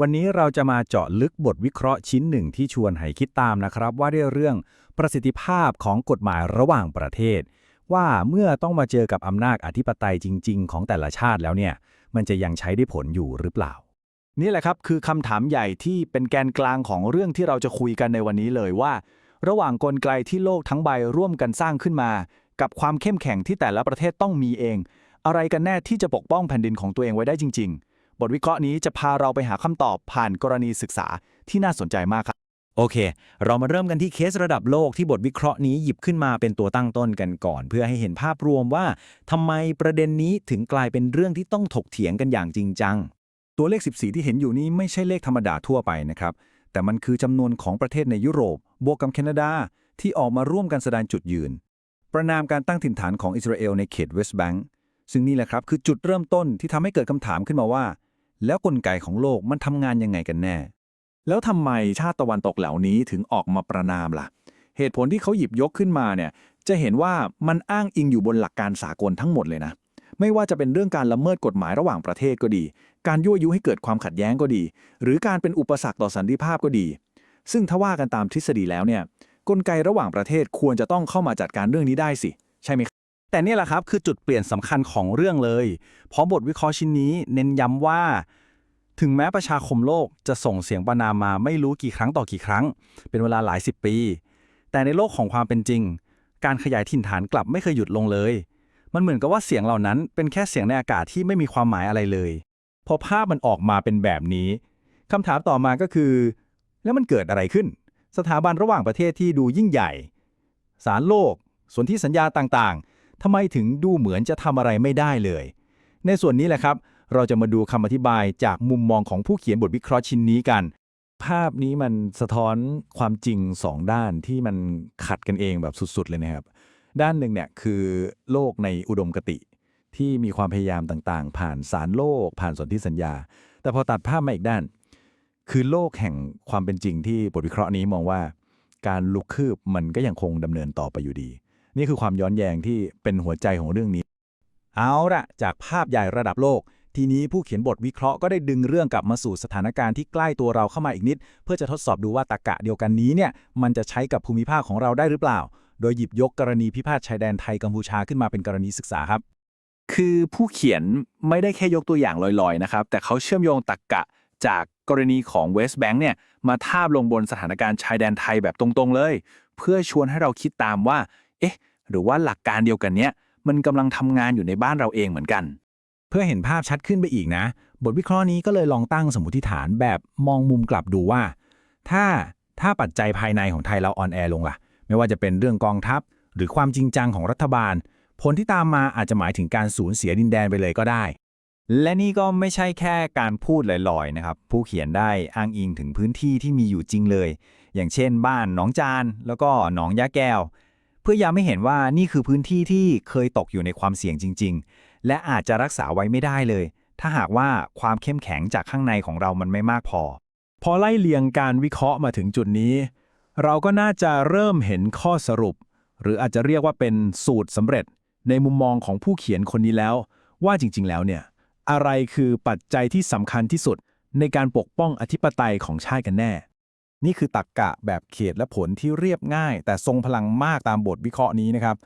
วันนี้เราจะมาเจาะลึกบทวิเคราะห์ชิ้นหนึ่งที่ชวนให้คิดตามนะครับ ว่าด้วยเรื่องประสิทธิภาพของกฎหมายระหว่างประเทศ ว่าเมื่อต้องมาเจอกับอำนาจอธิปไตยจริง ๆ ของแต่ละชาติแล้วเนี่ย มันจะยังใช้ได้ผลอยู่หรือเปล่า นี่แหละครับคือคำถามใหญ่ที่เป็นแกนกลางของเรื่องที่เราจะคุยกันในวันนี้เลยว่า ระหว่างกลไกที่โลกทั้งใบร่วมกันสร้างขึ้นมา กับความเข้มแข็งที่แต่ละประเทศต้องมีเอง อะไรกันแน่ที่จะปกป้องแผ่นดินของตัวเองไว้ได้จริง ๆ บทวิเคราะห์นี้จะพาเราไปหาคำตอบผ่านกรณีศึกษาที่น่าสนใจมากครับ โอเค เรามาเริ่มกันที่เคสระดับโลกที่บทวิเคราะห์นี้หยิบขึ้นมาเป็นตัวตั้งต้นกันก่อน เพื่อให้เห็นภาพรวมว่าทำไมประเด็นนี้ถึงกลายเป็นเรื่องที่ต้องถกเถียงกันอย่างจริงจัง ตัวเลข 14 ที่เห็นอยู่นี้ไม่ใช่เลขธรรมดาทั่วไปนะครับ แต่มันคือจำนวนของประเทศในยุโรป บวกกับแคนาดา ที่ออกมาร่วมกันแสดงจุดยืน ประนามการตั้งถิ่นฐานของอิสราเอลในเขตเวสต์แบงก์ซึ่งนี่แหละครับคือจุดเริ่มต้นที่ทำให้เกิดคำถามขึ้นมาว่า แล้วกลไกของโลกมันทำงานยังไงกันแน่ แล้วทำไมชาติตะวันตกเหล่านี้ถึงออกมาประนามล่ะ เหตุผลที่เขาหยิบยกขึ้นมาเนี่ยจะเห็นว่ามันอ้างอิงอยู่บนหลักการสากลทั้งหมดเลยนะ ไม่ว่าจะเป็นเรื่องการละเมิดกฎหมายระหว่างประเทศก็ดี การยั่วยุให้เกิดความขัดแย้งก็ดี หรือการเป็นอุปสรรคต่อสันติภาพก็ดี ซึ่งถ้าว่ากันตามทฤษฎีแล้วเนี่ยกลไกระหว่างประเทศควรจะต้องเข้ามาจัดการเรื่องนี้ได้สิ ใช่ไหม แต่นี่แหละครับคือจุดเปลี่ยนสำคัญของเรื่องเลย เพราะบทวิเคราะห์ชิ้นนี้เน้นย้ำว่า ถึงแม้ประชาคมโลกจะส่งเสียงประนามมาไม่รู้กี่ครั้งต่อกี่ครั้ง เป็นเวลาหลายสิบปี แต่ในโลกของความเป็นจริง การขยายถิ่นฐานกลับไม่เคยหยุดลงเลย มันเหมือนกับว่าเสียงเหล่านั้นเป็นแค่เสียงในอากาศที่ไม่มีความหมายอะไรเลย พอภาพมันออกมาเป็นแบบนี้คำถามต่อมาก็คือ แล้วมันเกิดอะไรขึ้น สถาบันระหว่างประเทศที่ดูยิ่งใหญ่ สารโลกส่วนที่สัญญาต่างๆ ทำไมถึงดูเหมือนจะทำอะไรไม่ได้เลย ในส่วนนี้แหละครับ เราจะมาดูคำอธิบายจากมุมมองของผู้เขียนบทวิเคราะห์ชิ้นนี้กัน ภาพนี้มันสะท้อนความจริงสองด้านที่มันขัดกันเองแบบสุดๆเลยนะครับ ด้านหนึ่งเนี่ยคือโลกในอุดมคติ ที่มีความพยายามต่างๆ ผ่านสารโลก ผ่านสนธิสัญญา แต่พอตัดภาพมาอีกด้าน คือโลกแห่งความเป็นจริงที่บทวิเคราะห์นี้มองว่า การลุกคืบมันก็ยังคงดำเนินต่อไปอยู่ดี นี่คือความย้อนแย้งที่เป็นหัวใจของเรื่องนี้ เอาละจากภาพใหญ่ระดับโลก ทีนี้ผู้เขียนบทวิเคราะห์ก็ได้ดึงเรื่องกลับมาสู่สถานการณ์ที่ใกล้ตัวเราเข้ามาอีกนิด เพื่อจะทดสอบดูว่าตากะเดียวกันนี้เนี่ยมันจะใช้กับภูมิภาคของเราได้หรือเปล่า โดยหยิบยกกรณีพิพาทชายแดนไทยกัมพูชาขึ้นมาเป็นกรณีศึกษาครับ คือผู้เขียนไม่ได้แค่ยกตัวอย่างลอยๆนะครับแต่เขาเชื่อมโยงตรรกกะจากกรณีของเวสต์แบงค์เนี่ยมาทาบลงบนสถานการณ์ชายแดนไทยแบบตรงๆเลย เพื่อชวนให้เราคิดตามว่า เอ๊ะ หรือว่าหลักการเดียวกันเนี้ยมันกำลังทำงานอยู่ในบ้านเราเองเหมือนกัน เพื่อเห็นภาพชัดขึ้นไปอีกนะ บทวิเคราะห์นี้ก็เลยลองตั้งสมมติฐานแบบมองมุมกลับดูว่า ถ้าถ้าปัจจัยภายในของไทยเราอ่อนแอลงล่ะ ไม่ว่าจะเป็นเรื่องกองทัพ หรือความจริงจังของรัฐบาล ผลที่ตามมาอาจจะหมายถึงการสูญเสียดินแดนไปเลยก็ได้ และนี่ก็ไม่ใช่แค่การพูดลอยๆนะครับ ผู้เขียนได้อ้างอิงถึงพื้นที่ที่มีอยู่จริงเลย อย่างเช่น บ้านหนองจาน แล้วก็หนองยะแก้ว เพื่อย้ำให้เห็นว่านี่คือพื้นที่ที่เคยตกอยู่ในความเสี่ยงจริง ๆ และอาจจะรักษาไว้ไม่ได้เลย ถ้าหากว่าความเข้มแข็งจากข้างในของเรามันไม่มากพอ พอไล่เลียงการวิเคราะห์มาถึงจุดนี้ เราก็น่าจะเริ่มเห็นข้อสรุป หรืออาจจะเรียกว่าเป็นสูตรสำเร็จ ในมุมมองของผู้เขียนคนนี้แล้ว ว่าจริง ๆ แล้วเนี่ยอะไรคือปัจจัยที่สำคัญที่สุดในการปกป้องอธิปไตยของชาติกันแน่ นี่คือตรรกกะแบบเขตและผลที่เรียบง่าย แต่ทรงพลังมากตามบทวิเคราะห์นี้นะครับ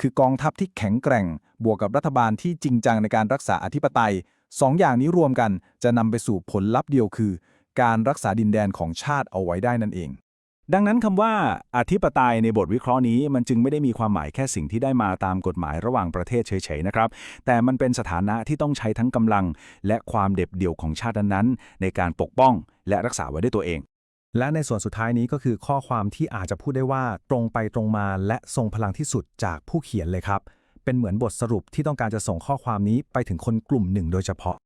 คือกองทัพที่แข็งแกร่ง บวกกับรัฐบาลที่จริงจังในการรักษาอธิปไตยสองอย่างนี้รวมกันจะนำไปสู่ผลลัพธ์เดียวคือ การรักษาดินแดนของชาติเอาไว้ได้นั่นเอง ดังนั้นคำว่าอธิปไตยในบทวิเคราะห์นี้ มันจึงไม่ได้มีความหมายแค่สิ่งที่ได้มาตามกฎหมายระหว่างประเทศเฉยๆนะครับ แต่มันเป็นสถานะที่ต้องใช้ทั้งกำลัง และความเด็ดเดี่ยวของชาตินั้นๆในการปกป้อง และรักษาไว้ด้วยตัวเอง และในส่วนสุดท้ายนี้ก็คือข้อความที่อาจจะพูดได้ว่าตรงไปตรงมาและทรงพลังที่สุดจากผู้เขียนเลยครับ เป็นเหมือนบทสรุปที่ต้องการจะส่งข้อความนี้ไปถึงคนกลุ่มหนึ่งโดยเฉพาะ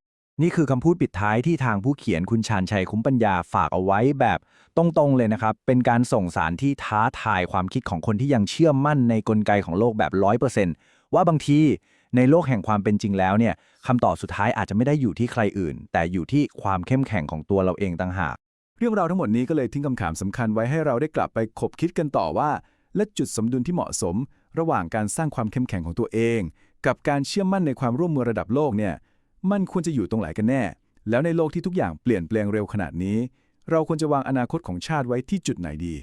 นี่คือคำพูดปิดท้ายที่ทางผู้เขียนคุณชาญชัยคุ้มปัญญาฝากเอาไว้แบบตรงๆเลยนะครับ เป็นการส่งสารที่ท้าทายความคิดของคนที่ยังเชื่อมั่นในกลไกของโลกแบบร้อยเปอร์เซนต์ว่าบางทีในโลกแห่งความเป็นจริงแล้วเนี่ยคำตอบสุดท้ายอาจจะไม่ได้อยู่ที่ใครอื่น แต่อยู่ที่ความเข้มแข็งของตัวเราเองต่างหาก เรื่องราวทั้งหมดนี้ก็เลยทิ้งคำถามสำคัญไว้ให้เราได้กลับไปคบคิดกันต่อว่า และจุดสมดุลที่เหมาะสม ระหว่างการสร้างความเข้มแข็งของตัวเอง กับการเชื่อมั่นในความร่วมมือระดับโลกเนี่ยมันควรจะอยู่ตรงไหนกันแน่ แล้วในโลกที่ทุกอย่างเปลี่ยนแปลงเร็วขนาดนี้ เราควรจะวางอนาคตของชาติไว้ที่จุดไหนดี